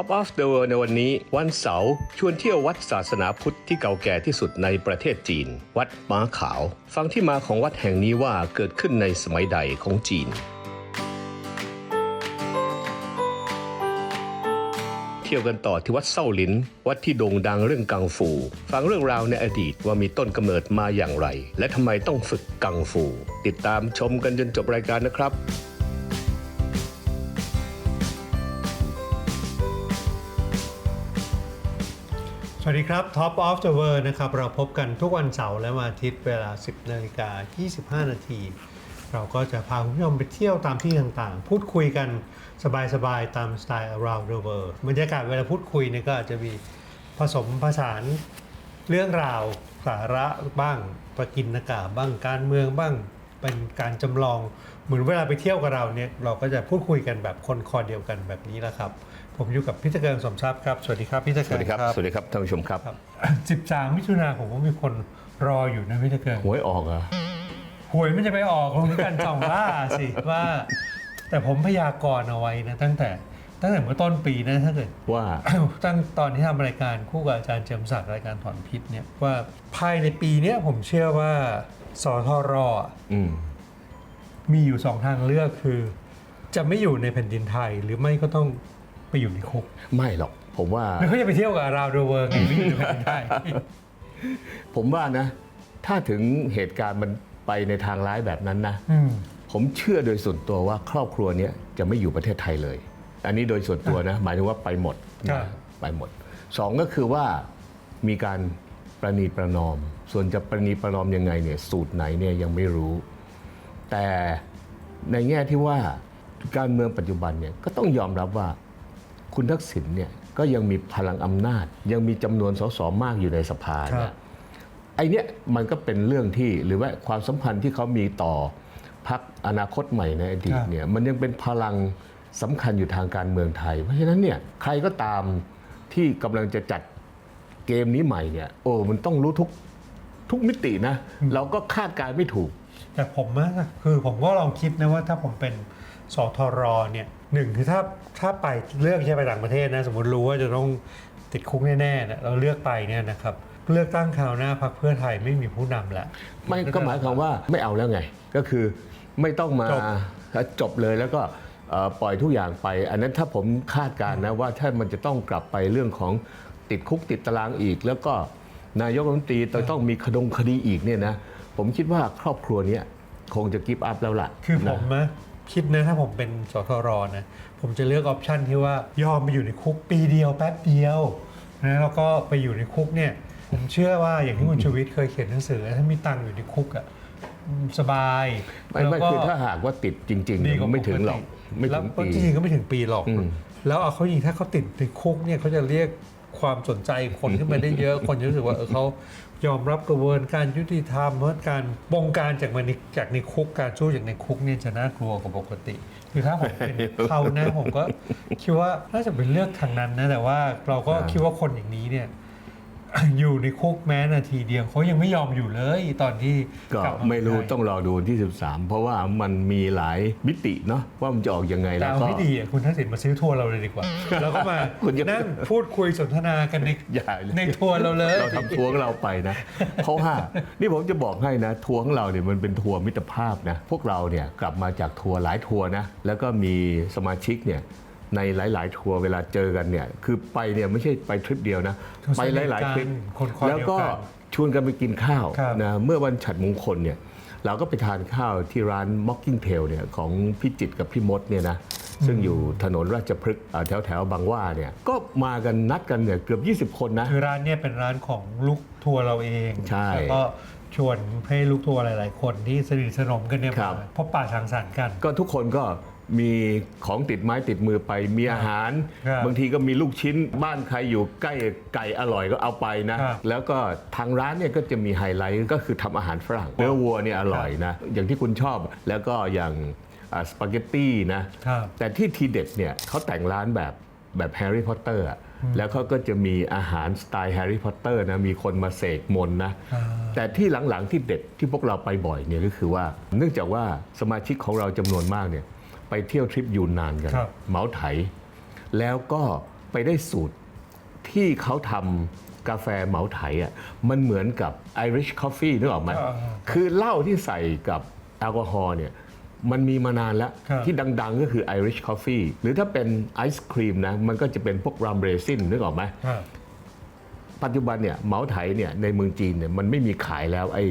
Top of the World ในวันนี้ วันเสาร์ชวนเที่ยววัดศาสนาพุทธที่เก่าแก่ที่สุดในประเทศจีน วัดม้าขาว ฟังที่มาของวัดแห่งนี้ว่าเกิดขึ้นในสมัยใดของจีน เที่ยวกันต่อที่วัดเส้าหลิน วัดที่โด่งดังเรื่องกังฟู ฟังเรื่องราวในอดีตว่ามีต้นกำเนิดมาอย่างไร และทำไมต้องฝึกกังฟู ติดตามชมกันจนจบรายการนะครับ วัสดีครับ Top of the World นะครับ เราพบกันทุกวันเสาร์และวันอาทิตย์เวลา 10นาฬิกา25 นาที เราก็จะพาคุณผู้ชมไปเที่ยวตามที่ต่างๆ พูดคุยกันสบายๆ ตามสไตล์ around the world บรรยากาศเวลาพูดคุยเนี่ยก็อาจจะมีผสมผสานเรื่องราวสาระบ้างประกินนากาบ้างการเมืองบ้างเป็นการจำลองเหมือนเวลาไปเที่ยวกับเราเนี่ยเราก็จะพูดคุยกันแบบคนคอเดียวกันแบบนี้แหละครับ ผมอยู่กับพี่ตะเกิงสมทรัพย์ครับ สวัสดีครับพี่ตะสเกิงวัสดีครับ สวัสดีครับท่านผู้ชมครับครับ13มิถุนาผมว่ามีคนรออยู่นะพี่ตะเกิงหวยออกเหรอะหวยมันจะไปออกคงกันจ่องล่าสิว่า แต่ผมพยากรณ์เอาไว้นะตั้งแต่ตั้งแต่เมื่อต้นปีนะถ้าเกิด ว่า ตั้งตอนที่ทำรายการคู่กับอาจารย์เจยมศักดิ์รายการถอนพิษเนี่ยว่าภายในปีเนี้ยผมเชื่อว่าสทรอะ อืม มีอยู่สองทางเลือกคือ จะไม่อยู่ในแผ่นดินไทยหรือไม่ก็ต้อง ไปอยู่ในคุกไม่หรอก ผมว่า หรือเขาจะไปเที่ยวกับราวเดอะเวิร์ไงไม่อยู่ในแผ่นดินไทยผมว่านะ ถ้าถึงเหตุการณ์มันไปในทางร้ายแบบนั้นนะ อืม ผมเชื่อโดยส่วนตัวว่าครอบครัวเนี้ยจะไม่อยู่ประเทศไทยเลย อันนี้โดยส่วนตัวนะ หมายถึงว่าไปหมดครับนะไปหมดสองก็คือว่ามีการประนีประนอม ส่วนจะประนีประนอมยังไงเนี่ยสูตรไหนเนี่ยยังไม่รู้ แต่ในแง่ที่ว่าการเมืองปัจจุบันเนี่ยก็ต้องยอมรับว่า คุณทักษิณเนี่ยก็ยังมีพลังอำนาจ ยังมีจำนวนสสมากอยู่ในสภาครัเนี่ยบไอเนี้ยมันก็เป็นเรื่องที่หรือว่าความสัมพันธ์ที่เขามีต่อพรรคอนาคตใหม่ในอดีตเนี่ยมันยังเป็นพลังสำคัญอยู่ทางการเมืองไทย เพราะฉะนั้นเนี่ยใครก็ตามที่กำลังจะจัดเกมนี้ใหม่เนี่ยโอ้มันต้องรู้ทุกทุกมิตินะ เราก็คาดการณ์ไม่ถูก แต่ผมอะคือผมก็ลองคิดนะว่าถ้าผมเป็นสทรเนี่ย หนึ่งคือถ้าถ้าไปเลือกใช่ไปต่างประเทศนะ สมมติรู้ว่าจะต้องติดคุกแน่ๆเนี่ยเราเลือกไปเนี่ยนะครับเลือกตั้งคราวหน้าพรรคเพื่อไทยไม่มีผู้นำแล้วไม่ก็หมายความว่าไม่เอาแล้วไง ก็คือไม่ต้องมาจบจบเลยแล้วก็เอ่อปล่อยทุกอย่างไป อันนั้นถ้าผมคาดการณ์นะว่าถ้ามันจะต้องกลับไปเรื่องของติดคุกติดตารางอีก แล้วก็นายกรัฐมนตรีจะต้องมีคดงคดีอีกเนี่ยนะผมคิดว่าครอบครัวเนี้ยคงจะกิฟต์อัพแล้วล่ะ คือผนะมนะ คิดนะถ้าผมเป็นสทรนะ ผมจะเลือกออปชันที่ว่ายอมไปอยู่ในคุกปีเดียวแป๊บเดียวนะแล้วก็ไปอยู่ในคุกเนี่ยผมเชื่อว่าอย่างที่คุณชูวิทย์เคยเขียนหนังสือ ถ้ามีตังค์อยู่ในคุกอะอืมสบายไม่ไม่คือถ้าหากว่าติดจริงๆดีเนี่ยกว่าไม่ถึงหรอกไม่แล้ถึวงปีจริงๆก็ไม่ถึงปีหรอกอืมแล้วเอาเขาจริงถ้าเขาติดในคุกเนี่ยเขาจะเรียก ความสนใจคนขึ้นมาได้เยอะ คนจะรู้สึกว่าเออเขายอมรับกระบวนการยุติธรรมเพราะการบงการจากมันจากในคุกการสู้จากในคุกเนี่ยจะน่ากลัวกว่าปกติ คือถ้าผมเป็นเขานะผมก็คิดว่าน่าจะเป็นเลือกทางนั้นนะแต่ว่าเราก็คิดว่าคนอย่างนี้เนี่ย อยู่ในคุกแม้นาทีเดียวเขายังไม่ยอมอยู่เลยตอนที่ก็กลับาไม่รู้เมืงทยต้องรอดูวันที่ 13 เพราะว่ามันมีหลายมิติเนาะว่ามันจะออกยังไงแต่แล้วเอาก็ไม่ดีอะคุณทักษิณมาซื้อทัวร์เราเลยดีกว่า แล้วก็มาคุณจะนั่งพูดคุยสนทนากันในอย่าเลยในทัวร์เราเลยเราทำทัวร์ของเราไปนะเพราะว่านี่ผมจะบอกให้นะ ทัวร์ของเราเนี่ยมันเป็นทัวร์มิตรภาพนะพวกเราเนี่ยกลับมาจากทัวร์หลายทัวร์นะแล้วก็มีสมาชิกเนี่ย ในหลาย ๆ ทัวร์เวลาเจอกันเนี่ยคือไปเนี่ยไม่ใช่ไปทริปเดียวนะทัวร์ไปหลาย ๆ ทริปคนคอเดียวกันแล้วก็ชวนกันไปกินข้าวครับ นะเมื่อวันฉัดมงคลเนี่ยเราก็ไปทานข้าวที่ร้าน Mocking Tail เนี่ยของพี่จิตรกับพี่มดเนี่ยนะซึ่งอยู่ถนนราชพฤกษ์อ่าแถวแถวๆบางหว่าเนี่ยก็มากันนัดกันเนี่ยเกือบ 20 คนนะ คือร้านเนี่ยเป็นร้านของลูกทัวร์เราเองใช่แล้วก็ชวนให้ลูกทัวร์หลาย ๆ คนที่สนิทสนมกันเนี่ยครัมาบพบปะสังสรรค์กัน ก็ทุกคนก็ มีของติดไม้ติดมือไป มีอาหาร ครับบางทีก็มีลูกชิ้นบ้านใครอยู่ใกล้ไก่อร่อยก็เอาไปนะ ครับแล้วก็ทางร้านเนี่ยก็จะมีไฮไลท์ก็คือทำอาหารฝรั่งเนื้อวัวเนี่ยอร่อยนะ อย่างที่คุณชอบแล้วก็อย่างอ่าสปาเกตตี้นะ ครับ แต่ที่ทีเด็ดเนี่ยเขาแต่งร้านแบบแบบแฮร์รี่พอตเตอร์แล้วเขาก็จะมีอาหารสไตล์แฮร์รี่พอตเตอร์นะมีคนมาเสกมนต์นะอ่าแต่ที่หลังๆที่เด็ดที่พวกเราไปบ่อยเนี่ยก็คือว่า เนื่องจากว่าสมาชิกของเราจำนวนมากเนี่ย ไปเที่ยวทริปยูนนานกันครับ เหมาไถ แล้วก็ไปได้สูตรที่เขาทำกาแฟเหมาไถอะมันเหมือนกับ Irish Coffee นึกออกไหมอ่าคือเหล้าที่ใส่กับแอลกอฮอล์เนี่ยมันมีมานานแล้ว ครับ ที่ดัง ๆ ก็คือ Irish Coffee หรือถ้าเป็นไอศครีมนะมันก็จะเป็นพวกรัมเรซินนึกออกไหมครับปัจจุบันเนี่ยเหมาไถเนี่ยในเมืองจีนเนี่ยมันไม่มีขายแล้วไอ้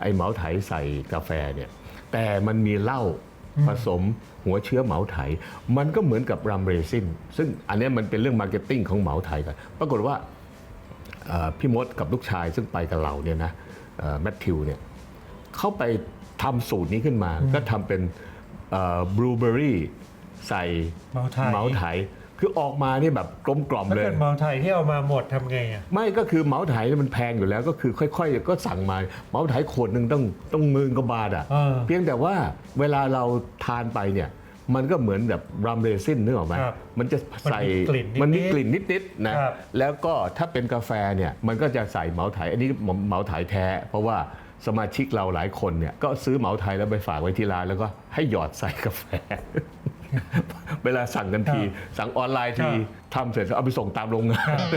ไอ้เหมาไถใส่กาแฟเนี่ยแต่มันมีเหล้า ผสมหัวเชื้อเหมาไถ มันก็เหมือนกับรัมเรซิน ซึ่งอันเนี้ยมันเป็นเรื่องมาร์เก็ตติ้งของเหมาไถกัน ปรากฏว่าเอ่อพี่มดกับลูกชายซึ่งไปกับเราเนี่ยนะแมทธิวเนี่ยเขาไปทำสูตรนี้ขึ้นมา ก็ทำเป็นบลูเบอรี่ใส่เหมาไถเหมาไถ คือออกมานี่แบบกลมกล่อมถ้าเลย เกิดเมาไทยที่เอามาหมดทำไงอะ ไม่ก็คือเหมาไถเนี่ยมันแพงอยู่แล้วก็คือค่อย ๆ ก็สั่งมาเหมาไถขวดหนึ่งต้องต้องหมื่นกว่าบาทอะเออเพียงแต่ว่าเวลาเราทานไปเนี่ย มันก็เหมือนแบบรัมเรซินนึกออกไหมครับมันจะใส่มันมีกลิ่นนิดๆมันมีกลิ่นนิดๆนะครับ แล้วก็ถ้าเป็นกาแฟเนี่ยมันก็จะใส่เหมาไถอันนี้เหมาไถแท้ เพราะว่าสมาชิกเราหลายคนเนี่ยก็ซื้อเหมาไถแล้วไปฝากไว้ที่ร้านแล้วก็ให้หยอดใส่กาแฟ เวลาสั่งกันที สั่งออนไลน์ทีครับทำเสร็จแล้วเอาไปส่งตามโรงงานครับ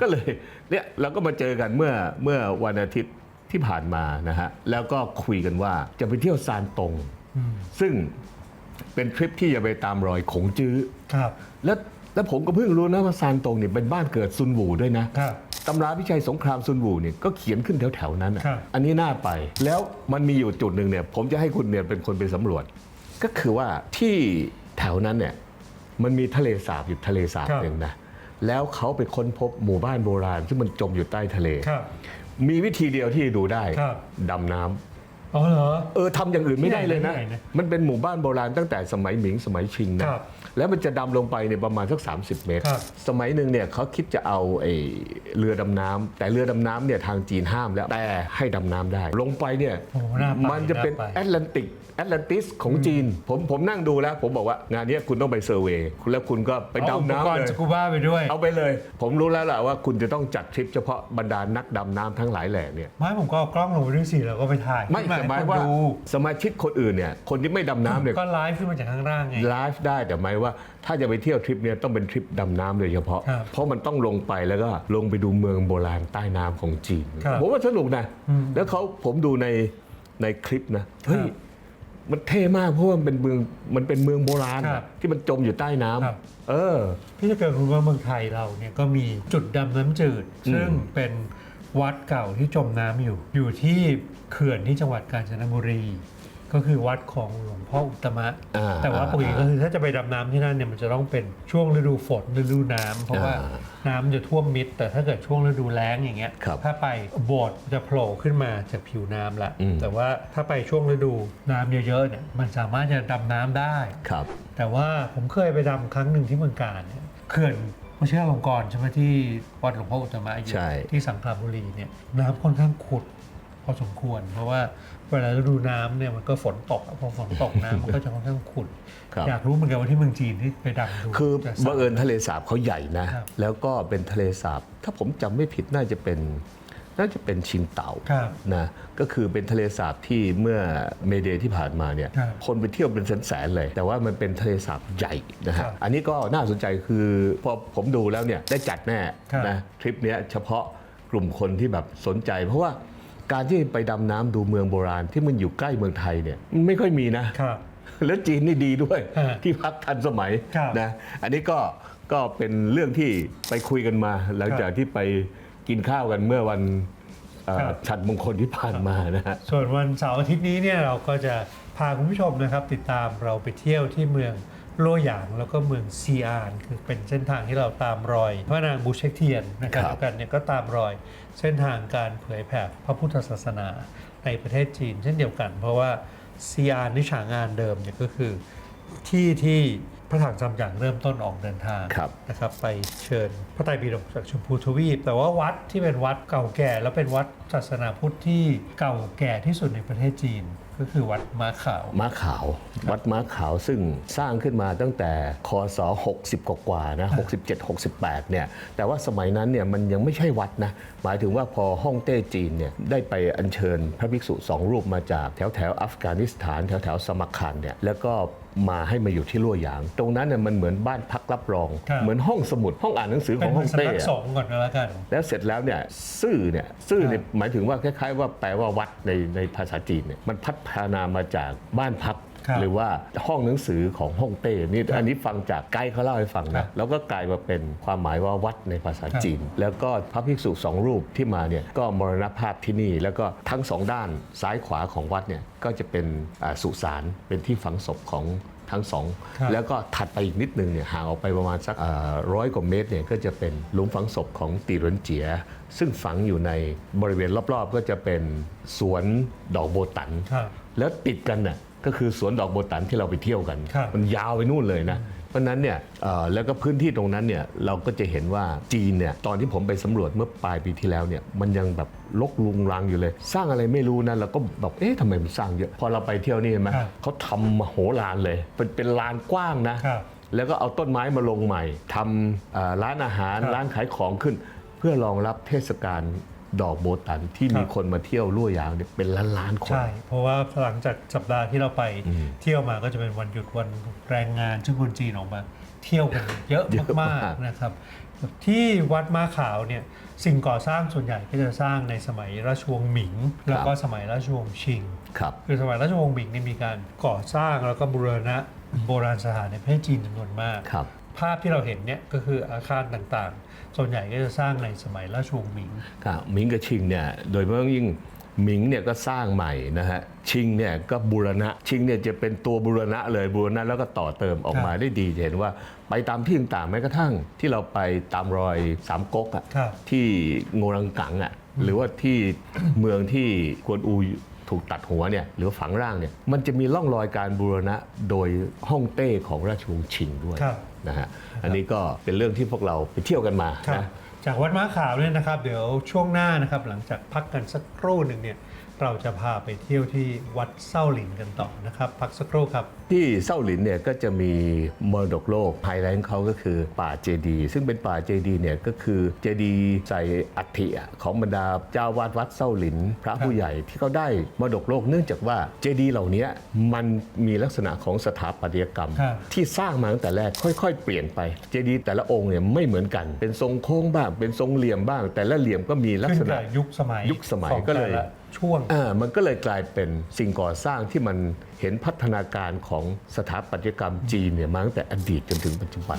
ก็เลยเนี่ยเราก็มาเจอกันเมื่อเมื่อวันอาทิตย์ที่ผ่านมานะฮะแล้วก็คุยกันว่าจะไปเที่ยวซานตง ซึ่งเป็นทริปที่จะไปตามรอยขงจื้อครับแล้วแล้วผมก็เพิ่งรู้นะว่าซานตงเนี่ยเป็นบ้านเกิดซุนวูด้วยนะครับตำราพิชัยสงครามซุนวูเนี่ยก็เขียนขึ้นแถวๆนั้นอะครับอันนี้น่าไป แล้วมันมีอยู่จุดหนึ่งเนี่ยผมจะให้คุณเนี่ยเป็นคนไปสำรวจ ก็คือว่าที่ แถวนั้นเนี่ยมันมีทะเลสาบอยู่ทะเลสาบครับหนึ่งนะแล้วเขาไปค้นพบหมู่บ้านโบราณ ซึ่งมันจมอยู่ใต้ทะเลครับมีวิธีเดียวที่จะดูได้ครับดำน้ำอ๋อเหรอเออทำอย่างอื่นไม่ได้เลยนะที่ไหนนะ มันเป็นหมู่บ้านโบราณตั้งแต่สมัยหมิงสมัยชิงนะครับ แล้วมันจะดำลงไปเนี่ยประมาณสัก 30 เมตร ครับ สมัยหนึ่งเนี่ยเขาคิดจะเอาไอ้เรือดำน้ำแต่เรือดำน้ำเนี่ยทางจีนห้ามแล้วแต่ให้ดำน้ำได้ ลงไปเนี่ยโอ้น่าไปมันจะเป็นน่าไป แอตแลนติกแอตแลนติสของจีน ผมผมนั่งดูแล้ว ผมบอกว่างานเนี้ยคุณต้องไปเซอร์เวย์แล้วคุณก็ไปเอาอุปดำน้ำกรเลณ์ย สกูบ้าไปด้วย เอาไปเลย ผมรู้แล้วล่ะว่าคุณจะต้องจัดทริปเฉพาะบรรดานักดำน้ำทั้งหลายแหล่เนี่ย ไม่ผมก็เอากล้องลงไปด้วยสิแล้วก็ไปถ่ายไม่ขึ้นหมายให้คนว่าดูสมาชิกคนอื่นเนี่ย คนที่ไม่ดำน้ำเนี่ยก็ไลฟ์ขึ้นมาจากข้างล่างไง ไลฟ์ได้แต่หมายว่าถ้าจะไปเที่ยวทริปเนี่ยต้องเป็นทริปดำน้ำโดยเฉพาะ ครับเพราะมันต้องลงไปแล้วก็ลงไปดูเมืองโบราณใต้น้ำของจีน ครับผมว่าสนุกนะแล้วเขาผมดูในในคลิปนะเฮ้ยครับมันเท่มากเพราะว่ามันเป็นเมืองมันเป็นเมืองโบราณครับ ที่มันจมอยู่ใต้น้ำครับเออ พี่จะเกิดรู้ว่าเมืองไทยเราเนี่ยก็มีจุดดำน้ำจืดซึ่งเป็นวัดเก่าที่จมน้ำอยู่ อยู่ที่เขื่อนที่จังหวัดกาญจนบุรี ก็คือวัดของหลวงพ่ออุตตมะ อ่าแต่ว่าปกติก็คือถ้าจะไปดำน้ำที่นั่นเนี่ยมันจะต้องเป็นช่วงฤดูฝนฤดูน้ำเพราะว่าอ่าน้ำจะท่วมมิด แต่ถ้าเกิดช่วงฤดูแล้งอย่างเงี้ยครับถ้าไปโบสถ์จะโผล่ขึ้นมาจากผิวน้ำละ อืม แต่ว่าถ้าไปช่วงฤดูน้ำเยอะๆเนี่ยมันสามารถจะดำน้ำได้ ครับ แต่ว่าผมเคยไปดำครั้งหนึ่งที่เมืองการเนี่ยเขื่อนวชิราลงกรณ์ใช่ไหมที่วัดหลวงพ่ออุตตมะอยู่ใช่ ที่สังขละบุรีเนี่ยน้ำค่อนข้างขุด พอสมควร เพราะว่าเวลาฤดูน้ำเนี่ยมันก็ฝนตกพอฝนตกน้ำมันก็จะค่อนข้างขุดครับอยากรู้เหมือนกันว่าที่เมืองจีนที่ไปดำดูคือจะบังเอิญทะเลสาบเขาใหญ่นะครับแล้วก็เป็นทะเลสาบ ถ้าผมจำไม่ผิดน่าจะเป็นน่าจะเป็นชิงเต่าครับนะก็คือเป็นทะเลสาบที่เมื่อเมเดย์ที่ผ่านมาเนี่ยครับคนไปเที่ยวเป็นแสนๆเลย แต่ว่ามันเป็นทะเลสาบใหญ่นะคฮะรับอันนี้ก็น่าสนใจคือพอผมดูแล้วเนี่ยได้จัดแน่ครับนะทริปเนี้ยเฉพาะกลุ่มคนที่แบบสนใจ เพราะว่า การที่ไปดำน้ำดูเมืองโบราณที่มันอยู่ใกล้เมืองไทยเนี่ยมันไม่ค่อยมีนะครับแล้วจีนนี่ดีด้วยฮะที่พักทันสมัยครับนะอันนี้ก็ก็เป็นเรื่องที่ไปคุยกันมา หลังจากที่ไปกินข้าวกันเมื่อวันเอ่อครับฉัดมงคลที่ผ่านมานะฮะส่วนวันเสาร์อาทิตย์นี้เนี่ยเราก็จะพาคุณผู้ชมนะครับ ติดตามเราไปเที่ยวที่เมือง โลหยางแล้วก็เมืองซีอานคือเป็นเส้นทางที่เราตามรอยพระนางบูเชกเทียนนะครับครับแล้วกันเนี่ยก็ตามรอยเส้นทางการเผยแผ่พระพุทธศาสนาในประเทศจีน เช่นเดียวกัน เพราะว่าซีอานนิฉางานเดิมเนี่ยก็คือที่ที่พ ระถังจำอย่างเริ่มต้นออกเดินทางครับนะครับไปเชิญพระไตรปิฎกจากชมพูทวีป แต่ว่าวัดที่เป็นวัดเก่าแก่และเป็นวัดศาสนาพุทธที่เก่าแก่ที่สุดในประเทศจีน ก็คือวัดม้าขาวม้าขาว วัดม้าขาวซึ่งสร้างขึ้นมาตั้งแต่คศ60 กว่าๆนะ67 68เนี่ยแต่ว่าสมัยนั้นเนี่ยมันยังไม่ใช่วัดนะหมายถึงว่าพอฮ่องเต้จีนเนี่ยได้ไปอัญเชิญพระภิกษุสองรูปมาจากแถวแถวๆอัฟกานิสถาน แถวแถวๆสมัคคันเนี่ยแล้วก็ มาให้มาอยู่ที่ลั่วหยาง ตรงนั้นเนี่ยมันเหมือนบ้านพักรับรอง ครับ เหมือนห้องสมุดห้องอ่านหนังสือขเป็อนงเหฮ่มือองนเต้สำนักอะสงฆ์ก่อนก็แล้วกัน แล้วเสร็จแล้วเนี่ยซื่อเนี่ยซื่อเนี่ยครับหมายถึงว่าคล้ายๆว่าแปลว่าวัดในในภาษาจีนเนี่ยมันพัฒนามาจากบ้านพักครับ หรือว่าห้องหนังสือของฮ่องเต้นี่ครับอันนี้ฟังจากไกด์เขาเล่าให้ฟังครันะบแล้วก็กลายมาเป็นความหมายว่าวัดในภาษาครับจีน แล้วก็พระภิกษุสองรูปที่มาเนี่ยก็มรณภาพที่นี่ แล้วก็ทั้งสองด้านซ้ายขวาของวัดเนี่ยก็จะเป็นอ่าสุสานเป็นที่ฝังศพของทั้งสองครับแล้วก็ถัดไปอีกนิดนึงเนี่ยห่างออกไปประมาณสักร้อยกว่าเมตรเนี่ยก็จะเป็นหลุมฝังศพของตีเหรินเจีย ซึ่งฝังอยู่ในบริเวณรอบๆ ก็จะเป็นสวนดอกโบตันครับแล้วติดกันน่ะ ก็คือสวนดอกโบตันที่เราไปเที่ยวกัน ครับ มันยาวไปนู่นเลยนะ เพราะฉะนั้นเนี่ยเอ่อแล้วก็พื้นที่ตรงนั้นเนี่ยเราก็จะเห็นว่าจีนเนี่ยตอนที่ผมไปสำรวจเมื่อปลายปีที่แล้วเนี่ยมันยังแบบลกลุงรังอยู่เลย สร้างอะไรไม่รู้นะเราก็แบบเอ๊ะทำไมมันสร้างเยอะ พอเราไปเที่ยวนี่เห็นไหมครับเขาทำมโหฬารเลย เป็นเป็นลานกว้างนะ ครับ แล้วก็เอาต้นไม้มาลงใหม่ทำเอ่อร้านอาหารครับ ร้านขายของขึ้น เพื่อรองรับเทศกาล ดอกโบตันที่ครับมีคนมาเที่ยวลั่วยางเนี่ยเป็นล้านล้านๆคน ใช่ เพราะว่าหลังจากสัปดาห์ที่เราไปอืมเที่ยวมาก็จะเป็นวันหยุดวันแรงงานซึ่งคนจีนออกมา เที่ยวกันเยอะเยอะมามากกๆนะครับ ที่วัดม้าขาวเนี่ยสิ่งก่อสร้างส่วนใหญ่ก็จะสร้างในสมัยราชวงศ์หมิง แล้วก็สมัยราชวงศ์ชิงครับคือสมัยราชวงศ์หมิงเนี่ยมีการก่อสร้างแล้วก็บูรณะโบราณสถานในประเทศจีนจำนวนมากครับ ภาพที่เราเห็นเนี่ยก็คืออาคารต่างๆ ส่วนใหญ่ก็จะสร้างในสมัยราชวงศ์หมิง ครับหมิงกับชิงเนี่ยโดยเฉพาะยิ่งหมิงเนี่ยก็สร้างใหม่นะฮะชิงเนี่ยก็บูรณะชิงเนี่ยจะเป็นตัวบูรณะเลยบูรณะแล้วก็ต่อเติมออกมาได้ดีจะเห็นว่าไปตามที่ต่างๆแม้กระทั่งที่เราไปตามรอยสามก๊กอะครับ ที่โงรังกังอะหรือว่าที่เมืองที่กวนอูถูกตัดหัวเนี่ยหรือฝังร่างเนี่ยมันจะมีร่องรอยการบูรณะโดยฮ่องเต้ของราชวงศ์ชิงด้วย ครับ นะฮะอันนี้ก็เป็นเรื่องที่พวกเราไปเที่ยวกันมาครับนะจากวัดม้าขาวเนี่ยนะครับ เดี๋ยวช่วงหน้านะครับ หลังจากพักกันสักครู่หนึ่งเนี่ย เราจะพาไปเที่ยวที่วัดเส้าหลินกันต่อนะครับ พักสักครู่ครับ ที่เส้าหลินเนี่ยก็จะมีมรดกโลกไฮไลท์ของเขาก็คือป่าเจดีย์ซึ่งเป็นป่าเจดีย์เนี่ยก็คือเจดีย์ใส่อัฐิอะของบรรดาเจ้าวาดวัดเส้าหลิน พระผู้ใหญ่ที่เขาได้มรดกโลกเนื่องจากว่าเจดีย์เหล่านี้มันมีลักษณะของสถาปัตยกรรม ครับ ที่สร้างมาตั้งแต่แรกค่อย ๆ เปลี่ยนไปเจดีย์แต่ละองค์เนี่ยไม่เหมือนกัน เป็นทรงโค้งบ้าง เป็นทรงเหลี่ยมบ้าง แต่ละเหลี่ยมก็มีลักขึ้ษนณะ กับยุคสมัยยุคสมัยของก็เลย แต่ะ ช่วง อ่ามันก็เลยกลายเป็นสิ่งก่อสร้างที่มันเห็นพัฒนาการของสถาปัตยกรรมจีนเนี่ยมาตั้งแต่อดีตจนถึงปัจจุบัน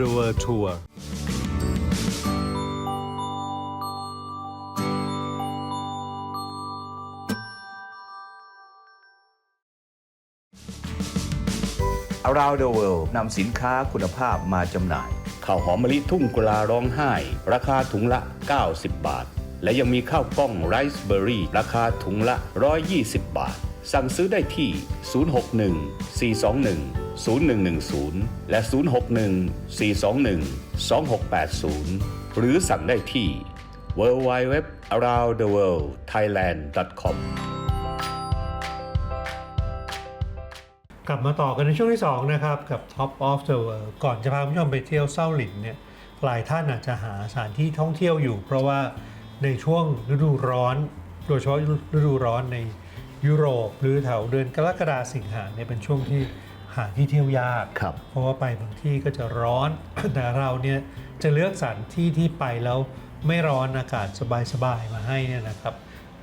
the world tour อารา the World นำสินค้าคุณภาพมาจำหน่าย ข้าวหอมมะลิทุ่งกุลาร้องไห้ ราคาถุงละ 90 บาท และยังมีข้าวกล้องไรซ์เบอร์รี่ ราคาถุงละ 120 บาท สั่งซื้อได้ที่ 061 421 0110 และ 061 421 2680 หรือสั่งได้ที่ www aroundtheworldthailand.com กลับมาต่อกันในช่วงที่ 2 นะครับ กับ Top of the World ก่อนจะพาคุณผู้ชมไปเที่ยวเซาหลินเนี่ยหลายท่านอาจจะหาสถานที่ท่องเที่ยวอยู่ เพราะว่าในช่วงฤดูร้อน โดยเฉพาะฤดูร้อนใน ยุโรปหรือแถวเดือนกรกฎาสิงหาเนี่ยเป็นช่วงที่หาที่เที่ยวยาก ครับ เพราะว่าไปบางที่ก็จะร้อน แต่เราเนี่ยจะเลือกสถานที่ที่ไปแล้วไม่ร้อนอากาศสบายๆมาให้เนี่ยนะครับ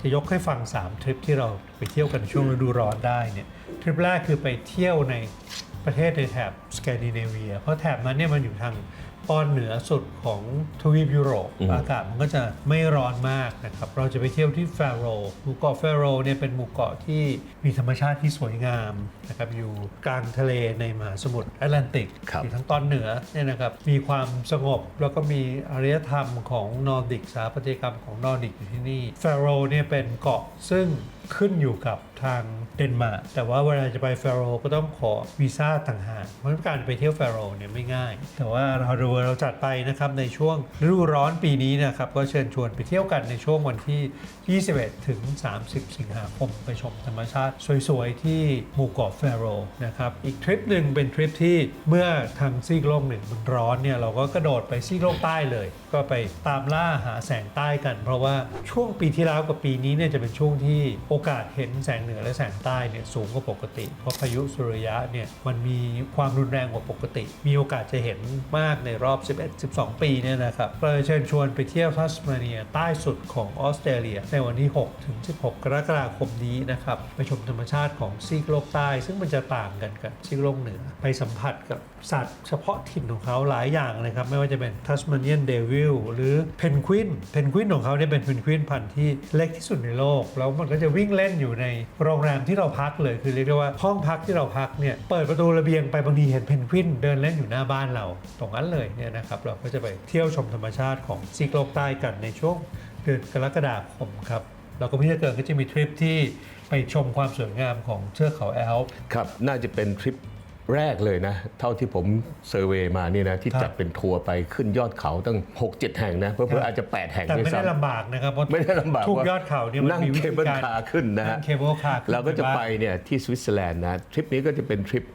จะยกให้ฟัง 3 ทริปที่เราไปเที่ยวกันในช่วงฤดูร้อนได้เนี่ยทริปแรกคือไปเที่ยวในประเทศในแถบสแกนดิเนเวีย เพราะแถบนั้นเนี่ยมันอยู่ทาง ตอนเหนือสุดของทวีปยุโรปอืมอากาศมันก็จะไม่ร้อนมากนะครับ เราจะไปเที่ยวที่แฟโรหมู่เกาะแฟโรเนี่ยเป็นหมู่เกาะที่มีธรรมชาติที่สวยงามนะครับอยู่กลางทะเลในมหาสมุทรแอตแลนติกครับอยู่ทางตอนเหนือเนี่ยนะครับมีความสงบแล้วก็มีอารยธรรมของนอร์ดิกสถาปัตยกรรมของนอร์ดิกอยู่ที่นี่แฟโรเนี่ยเป็นเกาะซึ่ง ขึ้นอยู่กับทางเดนมาร์กแต่ว่าเวลาจะไปเฟโรก็ต้องขอวีซ่าต่างหากเพราะการไปเที่ยวเฟโรเนี่ยไม่ง่าย แต่ว่าเราดูเราจัดไปนะครับในช่วงฤดูร้อนปีนี้นะครับก็เชิญชวนไปเที่ยวกันในช่วงวันที่ 21 ถึง 30 สิงหาคมไปชมธรรมชาติสวยๆ ที่หมู่เกาะเฟโรนะครับอีกทริปหนึ่งเป็นทริปที่เมื่อทางซีกโลกหนึ่งมันร้อนเนี่ยเราก็กระโดดไปซีกโลกใต้เลย ก็ไปตามล่าหาแสงใต้กัน เพราะว่าช่วงปีที่แล้วกับปีนี้เนี่ยจะเป็นช่วงที่โออกาสเห็นแสงเหนือและแสงใต้เนี่ยสูงกว่าปกติ เพราะพายุสุริยะเนี่ยมันมีความรุนแรงกว่าปกติ มีโอกาสจะเห็นมากในรอบ 11-12 ปีเนี่ยนะครับเลยเชิญชวนไปเที่ยวทัสมาเนียใต้สุดของออสเตรเลีย ในวันที่6ถึง16 กรกฎาคมนี้นะครับไปชมธรรมชาติของซีกโลกใต้ ซึ่งมันจะต่างกันกับซีกโลกเหนือ ไปสัมผัสกับสัตว์เฉพาะถิ่นของเขาหลายอย่างเลยครับไม่ว่าจะเป็นทัสมาเนียนเดวิลหรือเพนกวินเพนกวินของเขาเนี่ยเป็นเพนกวินพันธุ์ที่เล็กที่สุดในโลกแล้วมันก็จะวิ่งเล่นอยู่ในโรงแรมที่เราพักเลยคือเรียกได้ว่าห้องพักที่เราพักเนี่ยเปิดประตูระเบียงไปบางทีเห็นเพนกวินเดินเล่นอยู่หน้าบ้านเรา ตรงนั้นเลยเนี่ยนะครับเราก็จะไปเที่ยวชมธรรมชาติของซีกโลกใต้กันในช่วงเดือนกรกฎาคมครับเราก็ไม่ได้เกินก็จะมีทริปที่ไปชมความสวยงามของเทือกเขาแอลป์ครับ น่าจะเป็นทริป แรกเลยนะ เท่าที่ผมเซอร์เวยมานี่นะที่ครับจัดเป็นทัวร์ไปขึ้นยอดเขาตั้ง 6-7 แห่งนะ เพื่อๆอาจจะ 8 แห่งแต่ด้วยไม่ได้ซ้ำลำบากนะครับเพราะไม่ได้ลำบากทุกว่ายอดเขาเนี่ยมันนั่งมีวิเคธีเบิลการคาร์ขึ้นนะฮะงเคเบิลคาร์ขึ้นเราก็จะไปบ้างเนี่ยที่สวิตเซอร์แลนด์นะทริปนี้ก็จะเป็นทริปเอ่อ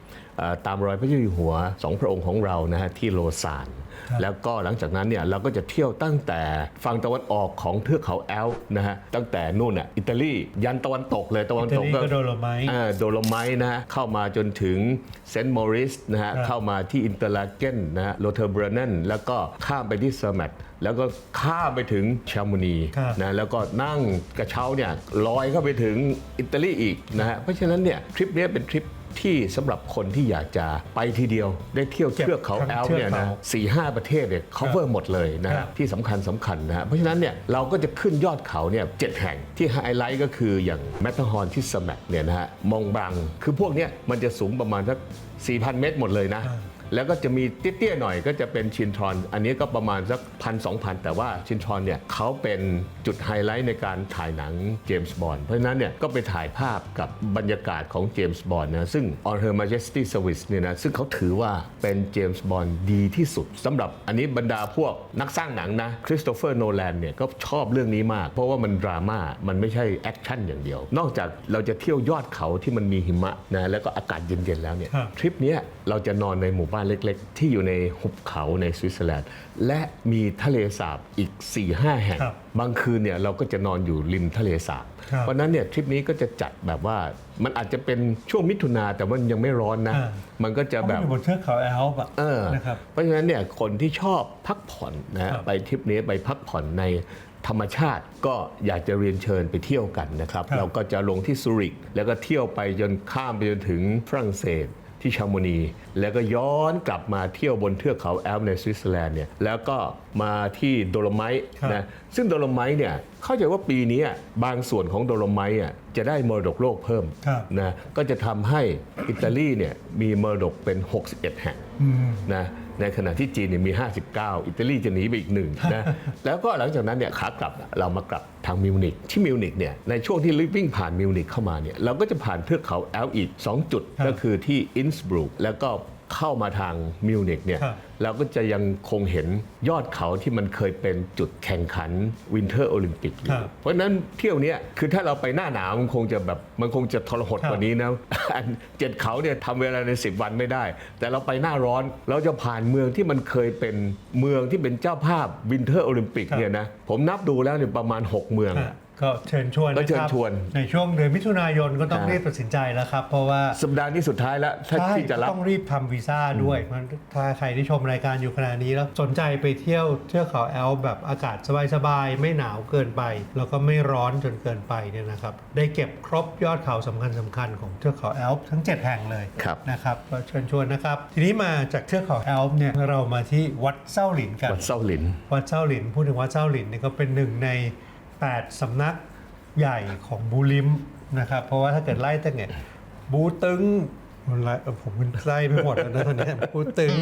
ตามรอยพระเจ้าอยู่หัวสองพระองค์ของเรานะฮะที่โลซานครับแล้วก็หลังจากนั้นเนี่ยเราก็จะเที่ยวตั้งแต่ฝั่งตะวันออกของเทือกเขาแอลป์นะฮะตั้งแต่นู่นอะอิตาลียันตะวันตกเลยตะวันอิตาตกลีก็โดโลไมท์อ่าโดโลไมท์นะฮะเข้ามาจนถึงเซนต์มอริสนะฮะครับเข้ามาที่อินเตอร์ลาเกนนะฮะโลเทอร์เบรเนนแล้วก็ข้ามไปที่เซอร์แมตแล้วก็ข้ามไปถึงชามูนีครับนะแล้วก็นั่งกระเช้าเนี่ยลอยเข้าไปถึงอิตาลีอีกนะฮะเพราะฉะนั้นเนี่ยทริปเนี้ยเป็นทริป ที่สำหรับคนที่อยากจะไปทีเดียว ได้เที่ยวเก็บเทือกเขาทั้งแอลป์เทือกเนี่ยนะเขาสี่ห้าประเทศเนี่ย cover หมดเลยนะครัฮะบที่สำคัญสำคัญนะฮะเพราะฉะนั้นเนี่ยเราก็จะขึ้นยอดเขาเนี่ยเจ็ดแห่งที่ไฮไลท์ก็คืออย่างแมตเตอร์ฮอร์นที่สมัคเนี่ยนะฮะมองบังคือพวกเนี้ยมันจะสูงประมาณสัก4,000 เมตรหมดเลยนะอ่า แล้วก็จะมีเตี้ยๆหน่อยก็จะเป็นชินทรอนอันนี้ก็ประมาณสักพันสองพันแต่ว่าชินทรอนเนี่ยเขาเป็นจุดไฮไลท์ในการถ่ายหนังเจมส์บอนด์เพราะฉะนั้นเนี่ยก็ไปถ่ายภาพกับบรรยากาศของเจมส์บอนด์นะซึ่ง On Her Majesty Service เนี่ยนะซึ่งเขาถือว่าเป็นเจมส์บอนด์ดีที่สุดสำหรับอันนี้บรรดาพวกนักสร้างหนังนะคริสโตเฟอร์โนแลนเนี่ยก็ชอบเรื่องนี้มาก เพราะว่ามันดราม่ามันไม่ใช่แอคชั่นอย่างเดียว นอกจากเราจะเที่ยวยอดเขาที่มันมีหิมะนะแล้วก็อากาศเย็นๆแล้วเนี่ยครับทริปเนี้ยเราจะนอนในหมู่บ้านเล็กๆ ที่อยู่ในหุบเขาในสวิตเซอร์แลนด์และมีทะเลสาบอีก 4-5แห่ง ครับบางคืนเนี่ยเราก็จะนอนอยู่ริมทะเลสาบ ครับ เพราะฉะนั้นเนี่ยทริปนี้ก็จะจัดแบบว่ามันอาจจะเป็นช่วงมิถุนาแต่มันยังไม่ร้อนนะ มันก็จะแบมันบบนเทือกเขาแอลป์อะเออนะครับ เพราะฉะนั้นเนี่ยคนที่ชอบพักผ่อนนะฮะครับ ไปทริปนี้ไปพักผ่อนในธรรมชาติก็อยากจะเรียนเชิญไปเที่ยวกันนะครับ ครับเราก็จะลงที่ซูริก แล้วก็เที่ยวไปจนข้ามไปจนถึงฝรั่งเศส ที่ชาโมนี แล้วก็ย้อนกลับมาเที่ยวบนเทือกเขาแอลป์ในสวิตเซอร์แลนด์เนี่ยแล้วก็มาที่โดโลไมต์ครับนะซึ่งโดโลไมต์เนี่ยเข้าใจว่าปีนี้บางส่วนของโดโลไมต์อะจะได้มรดกโลกเพิ่มครับนะก็จะทำให้อิตาลีเนี่ยมีมรดกเป็น 61 แห่งอืมนะ ในขณะที่จีนเนี่ยมี 59 อิตาลีจะหนีไปอีกหนึ่งนะแล้วก็หลังจากนั้นเนี่ยขากลับน่ะเรามากลับทางมิวนิกที่มิวนิกเนี่ยในช่วงที่วิ่งผ่านมิวนิกเข้ามาเนี่ยเราก็จะผ่านเทือกเขาแอลป์อีก2จุดครับก็คือที่อินสบรูกแล้วก็ เข้ามาทางมิวนิกเนี่ยครับเราก็จะยังคงเห็นยอดเขาที่มันเคยเป็นจุดแข่งขันวินเทอร์โอลิมปิกอยู่ครับเพราะฉะนั้นเที่ยวเนี้ยคือถ้าเราไปหน้าหนาวมันคงจะแบบมันคงจะทรหดครับกว่านี้นะอันเจ็ดเขาเนี่ยทำเวลาใน 10 วันไม่ได้ แต่เราไปหน้าร้อนเราจะผ่านเมืองที่มันเคยเป็นเมืองที่เป็นเจ้าภาพวินเทอร์โอลิมปิกครับเนี่ยนะผมนับดูแล้วเนี่ยประมาณ 6 เมืองอะ ก็เชิญชวนก็เชิญะครับชวน ในช่วงเดือนมิถุนายนก็ต้องอ่ารีบตัดสินใจแล้วครับ เพราะว่าสัปดาห์นี้สุดท้ายแล้วถ้าใช่ที่จะรับต้องรีบทำวีซ่าด้วยมันถ้าใครที่ชมรายการอยู่ขณะนี้แล้วสนใจไปเที่ยวเทือกเขาแอลป์แบบอากาศสบายๆไม่หนาวเกินไป แล้วก็ไม่ร้อนจนเกินไปเนี่ยนะครับ ได้เก็บครบยอดเขาสำคัญสำคัญๆของเทือกเขาแอลป์ทั้ง 7 แห่งเลยครับนะครับก็เชิญชวนนะครับ ทีนี้มาจากเทือกเขาแอลป์เนี่ยเรามาที่วัดเส้าหลินกันวัดเซาหลินวัดเจ้าหลินพูดถึงวัดเจ้าหลินนี่ก็เป็นหนึ่งใน 8 สำนักใหญ่ของบูลิมนะครับ เพราะว่าถ้าเกิดไล่ตั้งแต่บูตึงไล่เอ่อผมไล่ไปหมดแล้วนะตอนนี้บูตึง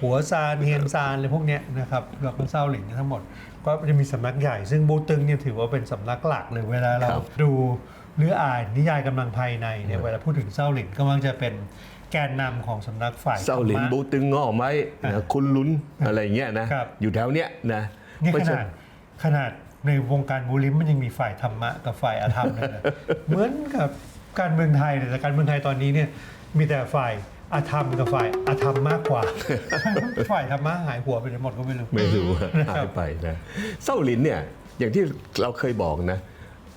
หัวซานเฮียนซานอะไรพวกเนี้ยนะครับแล้วก็เจ้าหลินทั้งหมด ก็จะมีสำนักใหญ่ ซึ่งบูตึงเนี่ยถือว่าเป็นสำนักหลักเลยเวลาเราครับดูหรืออ่านนิยายกำลังภายในเนี่ยเวลาพูดถึงเศร้าหลินก็มักจะเป็นแกนนำของสำนักฝ่ายเศร้าหลินธรรมะบูตึงงอไหมนะคุณลุ้นอะไรเงี้ยนะครับอยู่แถวเนี้ยนะนี่เพขราะฉะนาดขนาด ในวงการบูลลิมมันยังมีฝ่ายธรรมะกับฝ่ายอธรรมเลยนะเหมือนกับการเมืองไทยเลยแต่การเมืองไทยตอนนี้เนี่ยมีแต่ฝ่ายอธรรมกับฝ่ายอธรรมมากกว่า ฝ่ายธรรมะหายหัวไปหมดก็ไม่รู้ไม่รู้นะครับหายไปนะเศร้าหลินเนี่ยอย่างที่เราเคยบอกนะ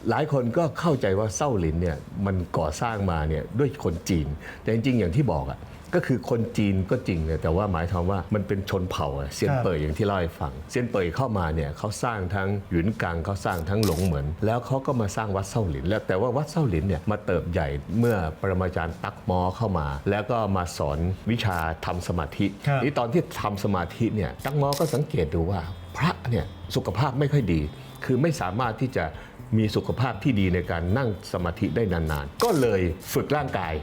หลายคนก็เข้าใจว่าเศร้าหลินเนี่ยมันก่อสร้างมาเนี่ยด้วยคนจีน แต่จริงๆอย่างที่บอกอะ ก็คือคนจีนก็จริงเนี่ยแต่ว่าหมายความว่ามันเป็นชนเผ่าอะเซียนเป่ยอย่างที่เล่าให้ฟังเซียนเป่ยเข้ามาเนี่ยเขาสร้างทั้งหยุนกังเขาสร้างทั้งหลงเหมือน แล้วเขาก็มาสร้างวัดเศร้าหลิน แล้วแต่ว่าวัดเศร้าหลินเนี่ยมาเติบใหญ่เมื่อปรมาจารย์ตักมอเข้ามา แล้วก็มาสอนวิชาทำสมาธิครับ นี่ตอนที่ทำสมาธิเนี่ยตักมอก็สังเกตดูว่า พระเนี่ยสุขภาพไม่ค่อยดี คือไม่สามารถที่จะ มีสุขภาพที่ดีในการนั่งสมาธิได้นานๆ ก็เลยฝึกร่างกาย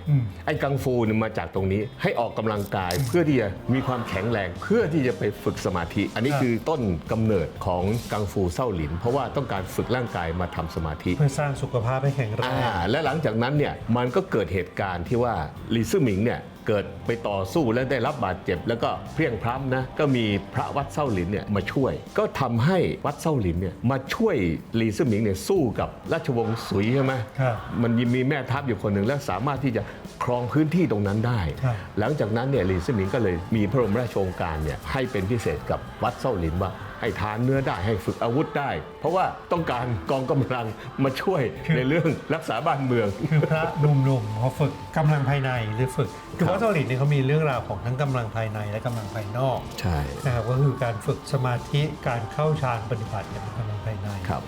ไอ้กังฟูเนี่ยมาจากตรงนี้ให้ออกกำลังกายเพื่อที่จะมีความแข็งแรง เพื่อที่จะไปฝึกสมาธิ อันนี้ครับคือต้นกำเนิดของกังฟูเศร้าหลิน เพราะว่าต้องการฝึกร่างกายมาทำสมาธิ เพื่อสร้างสุขภาพให้แข็งแรงอ่าและหลังจากนั้นเนี่ยมันก็เกิดเหตุการณ์ที่ว่าลีซื่อหมิงเนี่ยเกิดไปต่อสู้และได้รับบาดเจ็บ แล้วก็เพลียงพล้ำนะก็มีพระวัดเส้าหลินเนี่ยมาช่วย ก็ทำให้วัดเส้าหลินเนี่ยมาช่วยลีซื่อหมิงเนี่ยสู้กับราชวงศ์สุยใช่ไหมครับมันมีแม่ทัพอยู่คนหนึ่งและสามารถที่จะครองพื้นที่ตรงนั้นได้ครับหลังจากนั้นเนี่ยลีซื่อหมิงก็เลยมีพระบรมราชโองการเนี่ยให้เป็นพิเศษกับวัดเส้าหลินว่าให้ทานเนื้อได้ให้ฝึกอาวุธได้ เพราะว่าต้องการกองกำลังมาช่วยในเรื่องรักษาบ้านเมือง คือพระหนุ่มๆเขาฝึกกำลังภายในหรือฝึกคือวัดเซาหลินเนี่ยเขามีเรื่องราวของทั้งกำลังภายในและกำลังภายนอกใช่นะครับก็คือการฝึกสมาธิการเข้าฌานปฏิบัติเนี่ยเป็นกำลังภายในครับ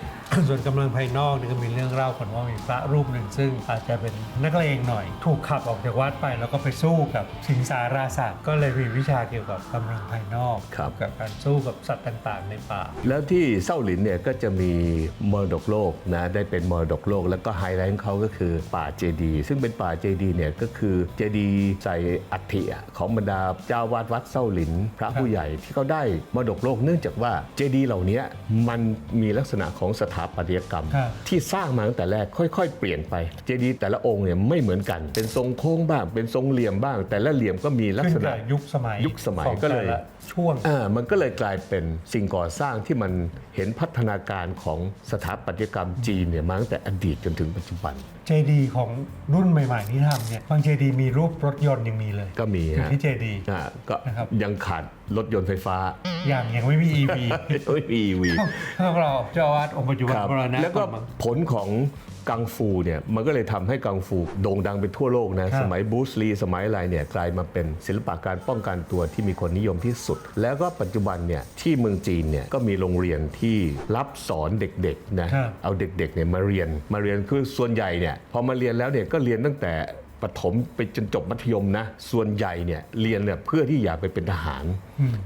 ส่วนกำลังภายนอกนี่ก็มีเรื่องเล่ากันว่ามีพระรูปหนึ่งซึ่งอาจจะเป็นนักเลงหน่อย ถูกขับออกจากวัดไปแล้วก็ไปสู้กับสิงสาราสัตว์ก็เลยมีวิชาเกี่ยวกับกำลังภายนอกครับ กับการสู้กับสัตว์ต่างๆ ในป่า แล้วที่เศร้าหลินเนี่ยก็จะมีมรดกโลกนะได้เป็นมรดกโลก แล้วก็ไฮไลท์ของเขาก็คือป่าเจดีย์ซึ่งเป็นป่าเจดีย์เนี่ยก็คือเจดีย์ใส่อัฐิอะของบรรดาเจ้าวาดวัดเศร้าหลิน พระผู้ใหญ่ที่เขาได้มรดกโลกเนื่องจากว่าเจดีย์เหล่านี้มันมีลักษณะของสถาปัตยกรรม ครับที่สร้างมาตั้งแต่แรกค่อย ๆ เปลี่ยนไป เจดีย์แต่ละองค์เนี่ยไม่เหมือนกัน เป็นทรงโค้งบ้าง เป็นทรงเหลี่ยมบ้าง แต่ละเหลี่ยมก็มีลักขึ้นษณะ กับยุคสมัยยุคสมัยของก็เลย แต่ะ ช่วงอ่ามันก็เลยกลายเป็นสิ่งก่อสร้างที่มันเห็นพัฒนาการของสถาปัตยกรรมจีนเนี่ยมาตั้งแต่อดีตจนถึงปัจจุบัน เจดีของรุ่นใหม่ ๆ ที่ทำเนี่ยบางเจดีมีรูปรถยนต์ยังมีเลยก็มีอยู่ฮะที่เจดีอ่าก็นะครับ ยังขาดรถยนต์ไฟฟ้าอย่างยังไม่มี EV ไม่มีวี พวกเราเจ้าอาวาดองค์ปัจจุบันครับมรณะแล้วก็อนมั้งผลของ กังฟูเนี่ยมันก็เลยทำให้กังฟูโด่งดังไปทั่วโลกนะครับสมัยบูสลีสมัยอะไรเนี่ยกลายมาเป็นศิลปะการป้องกันตัวที่มีคนนิยมที่สุด แล้วก็ปัจจุบันเนี่ยที่เมืองจีนเนี่ยก็มีโรงเรียนที่รับสอนเด็กๆนะครับเอาเด็กๆเนี่ยมาเรียนมาเรียนคือส่วนใหญ่เนี่ยพอมาเรียนแล้วเนี่ยก็เรียนตั้งแต่ ประถมไปจนจบมัธยมนะ ส่วนใหญ่เนี่ยเรียนเนี่ยเพื่อที่อยากไปเป็นทหาร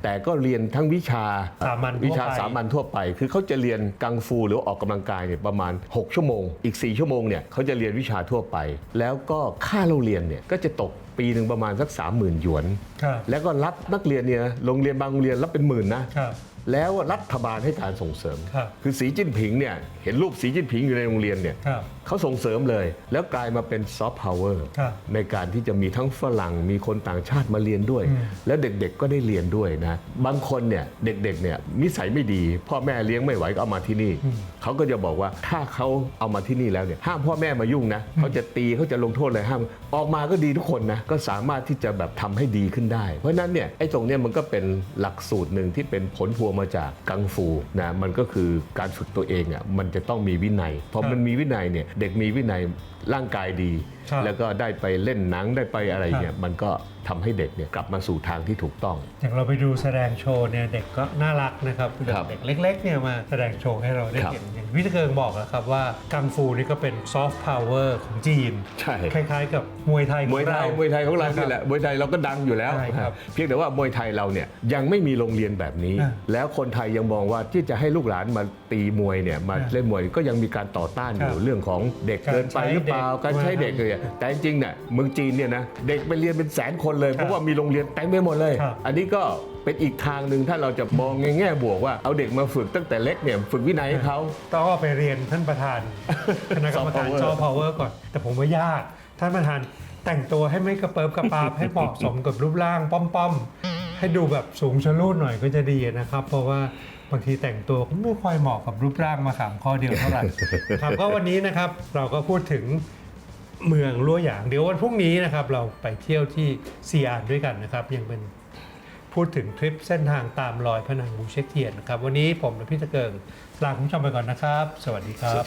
แต่ก็เรียนทั้งวิชาสามัญทั่วไป วิชาสามัญทั่วไป คือเขาจะเรียนกังฟูหรือออกกำลังกายเนี่ยประมาณ 6 ชั่วโมง อีก 4 ชั่วโมงเนี่ยเขาจะเรียนวิชาทั่วไป แล้วก็ค่าเราเรียนเนี่ยก็จะตกปีหนึ่งประมาณสัก 30,000หยวน ครับ แล้วก็รับนักเรียนเนี่ยโรงเรียนบางโรงเรียนรับเป็นหมื่นนะครับ แล้วรัฐบาลให้การส่งเสริมครับคือสีจิ้นผิงเนี่ยเห็นรูปสีจิ้นผิงอยู่ในโรงเรียนเนี่ยครับเขาส่งเสริมเลย แล้วกลายมาเป็นซอฟต์พาวเวอร์ครับในการที่จะมีทั้งฝรั่งมีคนต่างชาติมาเรียนด้วยอืมแล้วเด็กๆก็ได้เรียนด้วยนะ บางคนเนี่ยเด็กๆเนี่ยนิสัยไม่ดี พ่อแม่เลี้ยงไม่ไหวก็เอามาที่นี่ เขาก็จะบอกว่าถ้าเขาเอามาที่นี่แล้วเนี่ยห้ามพ่อแม่มายุ่งนะเขาจะตีเขาจะลงโทษอะไรห้ามออกมาก็ดีทุกคนนะก็สามารถที่จะแบบทำให้ดีขึ้นได้ เพราะฉะนั้นเนี่ยไอ้ตรงเนี้ยมันก็เป็นหลักสูตรหนึ่งที่เป็นผลพวงมาจากกังฟูนะมันก็คือการฝึกตัวเองอะมันจะต้องมีวินัยพอมันมีวินัยเนี่ยเด็กมีวินัยร่างกายดีแล้วก็ได้ไปเล่นหนังได้ไปอะไรเนี่ยมันก็ทำให้เด็กเนี่ยกลับมาสู่ทางที่ถูกต้อง อย่างเราไปดูแสดงโชว์เนี่ยเด็กก็น่ารักนะครับครับเด็กเล็กๆเนี่ยมาแสดงโชว์ให้เราได้ครับเห็นอย่างพี่ตะเกิงบอกนะครับว่ากังฟูนี่ก็เป็นซอฟต์พาวเวอร์ของจีนใช่คล้ายๆ กับมวยไทยของมวยไทยเรามวยไทยของเรานะคนี่บแหละมวยไทยเราก็ดังอยู่แล้วใช่ครับเพียงแต่ว่ามวยไทยเราเนี่ยยังไม่มีโรงเรียนแบบนี้อ่าแล้วคนไทยยังมองว่าที่จะให้ลูกหลานมาตีมวยเนี่ยมาอ่าเล่นมวยก็ยังมีการต่อต้านอยู่ครับเรื่องของเด็กการเกินไปหรือเปล่าใช้เด็กการใช้เด็กด้วยอะแต่จริงๆเนี่ยเมืองจีนเนี่ยนะเด็กไปเรียนเป็นแสนคนเลยเพราะว่ามีโรงเรียนเต็มไปหมดเลย ครับ อันนี้ก็เป็นอีกทางหนึ่งถ้าเราจะมองในแง่บวกว่าเอาเด็กมาฝึกตั้งแต่เล็กเนี่ยฝึกวินัยให้เขา ต้องเอาไปเรียนท่านประธาน คณะกรรมการ Soft จอ power พาวเวอร์ก่อน แต่ผมว่ายาก ท่านประธานแต่งตัวให้ไม่กระเปิบกระปาบ ให้เหมาะสมกับรูปร่างป้อมๆ ให้ดูแบบสูงชะลูดหน่อยก็จะดีนะครับ เพราะว่าบางทีแต่งตัวก็ไม่ค่อยเหมาะกับรูปร่างมาขามข้อเดียวเท่าไหร่ ครับก็วันนี้นะครับเราก็พูดถึง เมืองลัวหยาง เดี๋ยววันพรุ่งนี้นะครับเราไปเที่ยวที่ซีอานด้วยกันนะครับ ยังเป็นพูดถึงทริปเส้นทางตามรอยพระนางบูเชคเทียนนะครับ วันนี้ผมและพี่ตะเกิงลาคุณผู้ชมไปก่อนนะครับ สวัสดีครับ